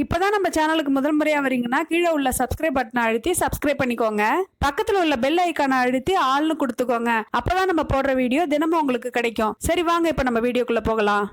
இப்போதான் நம்ம சேனலுக்கு முதல் முறையாக வரீங்கன்னா கீழே உள்ள சப்ஸ்கிரைப் பட்டனை அழுத்தி சப்ஸ்கிரைப் பண்ணிக்கோங்க. பக்கத்தில் உள்ள பெல் ஐக்கானை அழுத்தி ஆள்னு கொடுத்துக்கோங்க. அப்போதான் நம்ம போடுற வீடியோ தினமும் உங்களுக்கு கிடைக்கும். சரி வாங்க இப்போ நம்ம வீடியோக்குள்ளே போகலாம்.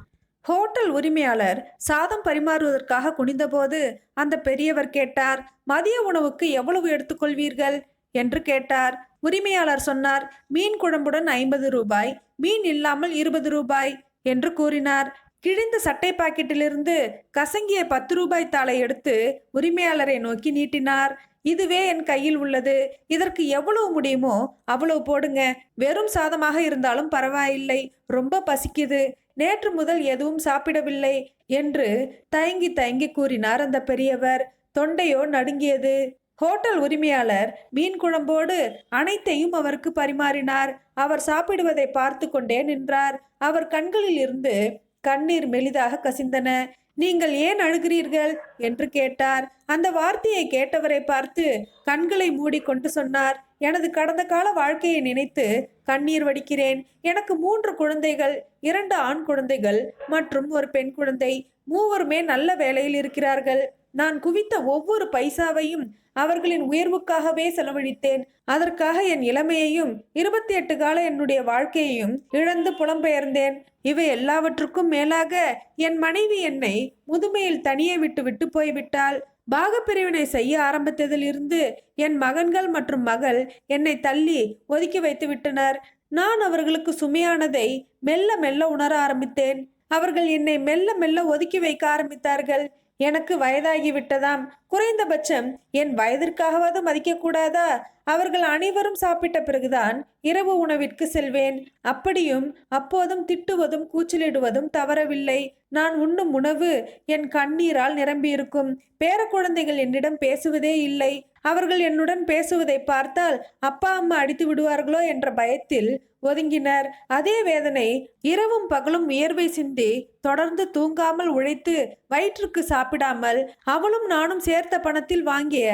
ஹோட்டல் உரிமையாளர் சாதம் பரிமாறுவதற்காக குனிந்தபோது அந்த பெரியவர் கேட்டார் மதிய உணவுக்கு எவ்வளவு எடுத்துக்கொள்வீர்கள்? என்று கேட்டார். உரிமையாளர் சொன்னார் மீன் குழம்புடன் ஐம்பது ரூபாய் மீன் இல்லாமல் இருபது ரூபாய் என்று கூறினார். கிழிந்த சட்டை பாக்கெட்டிலிருந்து கசங்கிய பத்து ரூபாய் தாளை எடுத்து உரிமையாளரை நோக்கி நீட்டினார். இதுவே என் கையில் உள்ளது. இதற்கு எவ்வளவு முடியுமோ அவ்வளவு போடுங்க. வெறும் சாதமாக இருந்தாலும் பரவாயில்லை. ரொம்ப பசிக்குது. நேற்று முதல் எதுவும் சாப்பிடவில்லை என்று தயங்கி தயங்கி கூறினார் அந்த பெரியவர். தொண்டையோ நடுங்கியது. ஹோட்டல் உரிமையாளர் மீன் குழம்போடு அனைத்தையும் அவருக்கு பரிமாறினார். அவர் சாப்பிடுவதை பார்த்து கொண்டே நின்றார். அவர் கண்களில் இருந்து கண்ணீர் மெலிதாக கசிந்தன. நீங்கள் ஏன் அழுகிறீர்கள்? என்று கேட்டார். அந்த வார்த்தையை கேட்டவரை பார்த்து கண்களை மூடிக்கொண்டு சொன்னார். எனது கடந்த கால வாழ்க்கையை நினைத்து கண்ணீர் வடிக்கிறேன். எனக்கு மூன்று குழந்தைகள் இரண்டு ஆண் குழந்தைகள் மற்றும் ஒரு பெண் குழந்தை. மூவருமே நல்ல வேலையில் இருக்கிறார்கள். நான் குவித்த ஒவ்வொரு பைசாவையும் அவர்களின் உயர்வுக்காகவே செலவழித்தேன். அதற்காக என் இளமையையும் இருபத்தி எட்டு கால என்னுடைய வாழ்க்கையையும் இழந்து புலம்பெயர்ந்தேன். இவை எல்லாவற்றுக்கும் மேலாக என் மனைவி என்னை முதுமையில் தனியே விட்டு விட்டு போய்விட்டாள். பாகப்பிரிவினை செய்ய ஆரம்பித்ததில் இருந்து என் மகன்கள் மற்றும் மகள் என்னை தள்ளி ஒதுக்கி வைத்து விட்டனர். நான் அவர்களுக்கு சுமையானதை மெல்ல மெல்ல உணர ஆரம்பித்தேன். அவர்கள் என்னை மெல்ல மெல்ல ஒதுக்கி வைக்க ஆரம்பித்தார்கள். எனக்கு வயதாகி விட்டதாம். குறைந்தபட்சம் என் வயதிற்காகவாவது மதிக்கக்கூடாதா? அவர்கள் அனைவரும் சாப்பிட்ட பிறகுதான் இரவு உணவிற்கு செல்வேன். அப்படியும் அப்போதும் திட்டுவதும் கூச்சலிடுவதும் தவறவில்லை. நான் உண்ணும் உணவு என் கண்ணீரால் நிரம்பியிருக்கும். பேர குழந்தைகள் என்னிடம் பேசுவதே இல்லை. அவர்கள் என்னுடன் பேசுவதை பார்த்தால் அப்பா அம்மா அடித்து விடுவார்களோ என்ற பயத்தில் ஒதுங்கினர். அதே வேதனை இரவும் பகலும் வியர்வை சிந்தி தொடர்ந்து தூங்காமல் உழைத்து வயிற்றுக்கு சாப்பிடாமல் அவளும் நானும் சேர்த்த பணத்தில் வாங்கிய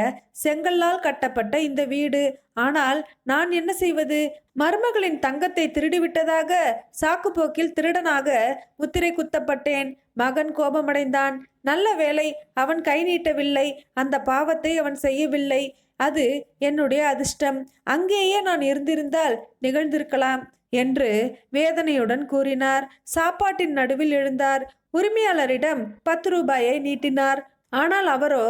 செங்கல்லால் கட்டப்பட்ட இந்த வீடு. ஆனால் நான் என்ன செய்வது? மருமகளின் தங்கத்தை திருடிவிட்டதாக சாக்குப்போக்கில் திருடனாக முத்திரை குத்தப்பட்டேன். மகன் கோபமடைந்தான். நல்ல வேளை அவன் கை நீட்டவில்லை. அந்த பாவத்தை அவன் செய்யவில்லை. அது என்னுடைய அதிர்ஷ்டம். அங்கேயே நான் இருந்திருந்தால் நிகழ்ந்திருக்கலாம் என்று வேதனையுடன் கூறினார். சாப்பாட்டின் நடுவில் எழுந்தார். உரிமையாளரிடம் பத்து ரூபாயை நீட்டினார். ஆனால் அவரோ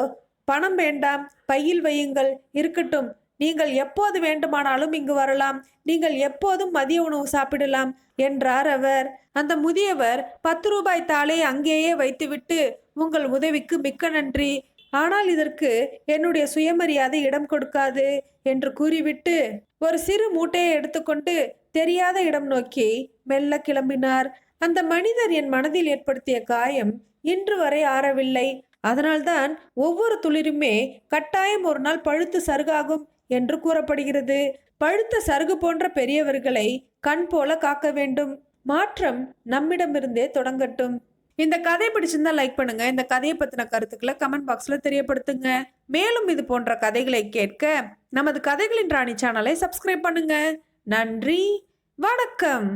பணம் வேண்டாம். பையில் வையுங்கள். இருக்கட்டும். நீங்கள் எப்போது வேண்டுமானாலும் இங்கு வரலாம். நீங்கள் எப்போதும் மதிய உணவு சாப்பிடலாம் என்றார் அவர். அந்த முதியவர் பத்து ரூபாய் தாளை அங்கேயே வைத்துவிட்டு உங்கள் உதவிக்கு மிக்க நன்றி. ஆனால் இதற்கு என்னுடைய சுயமரியாதை இடம் கொடுக்காது என்று கூறிவிட்டு ஒரு சிறு மூட்டையை எடுத்துக்கொண்டு தெரியாத இடம் நோக்கி மெல்ல கிளம்பினார். அந்த மனிதர் என் மனதில் ஏற்படுத்திய காயம் இன்று வரை ஆறவில்லை. அதனால்தான் ஒவ்வொரு துளிருமே கட்டாயம் ஒரு நாள் பழுத்து சருகாகும் என்று கூறப்படுகிறது. பழுத்த சருகு போன்ற பெரியவர்களை கண் போல காக்க வேண்டும். மாற்றம் நம்மிடமிருந்தே தொடங்கட்டும். இந்த கதை பிடிச்சிருந்தா லைக் பண்ணுங்க. இந்த கதையை பத்தின கருத்துக்களை கமெண்ட் பாக்ஸ்ல தெரியப்படுத்துங்க. மேலும் இது போன்ற கதைகளை கேட்க நமது கதைகளின் ராணி சேனலை சப்ஸ்கிரைப் பண்ணுங்க. நன்றி. வணக்கம்.